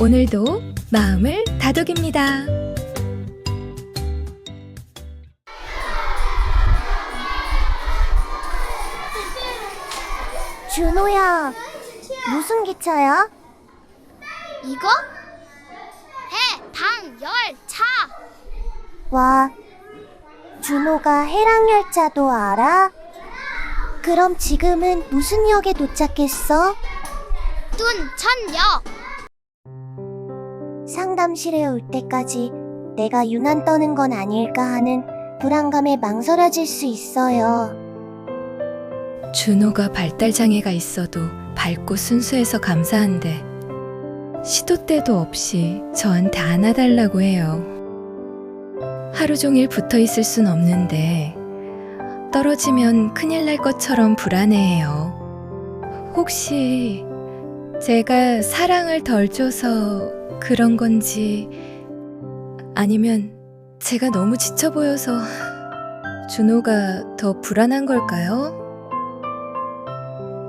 오늘도 마음을 다독입니다. 준호야, 무슨 기차야? 이거? 해 당 열 차 와, 준호가 해랑열차도 알아? 그럼 지금은 무슨 역에 도착했어? 둔 천 역 상담실에 올 때까지 내가 유난 떠는 건 아닐까 하는 불안감에 망설여질 수 있어요. 준호가 발달 장애가 있어도 밝고 순수해서 감사한데 시도 때도 없이 저한테 안아달라고 해요. 하루 종일 붙어 있을 순 없는데 떨어지면 큰일 날 것처럼 불안해해요. 혹시 제가 사랑을 덜 줘서 그런 건지 아니면 제가 너무 지쳐 보여서 준호가 더 불안한 걸까요?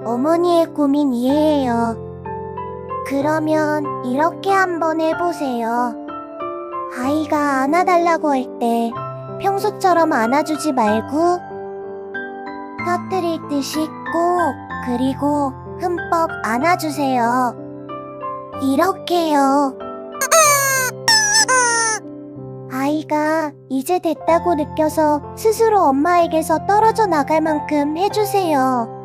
어머니의 고민 이해해요. 그러면 이렇게 한번 해보세요. 아이가 안아달라고 할 때 평소처럼 안아주지 말고 터뜨릴 듯이 꼭 그리고 흠뻑 안아주세요. 이렇게요. 아이가 이제 됐다고 느껴서 스스로 엄마에게서 떨어져 나갈 만큼 해주세요.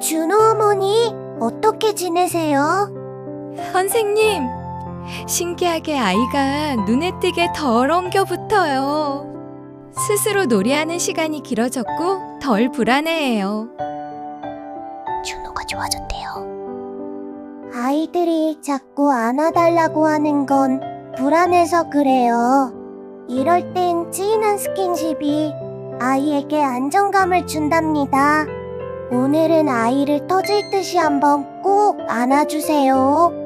준호 어머니, 어떻게 지내세요? 선생님, 신기하게 아이가 눈에 띄게 덜 엉겨 붙어요. 스스로 놀이하는 시간이 길어졌고 덜 불안해해요. 준호가 좋아졌대요. 아이들이 자꾸 안아달라고 하는 건 불안해서 그래요. 이럴 땐 진한 스킨십이 아이에게 안정감을 준답니다. 오늘은 아이를 터질 듯이 한번 꼭 안아주세요.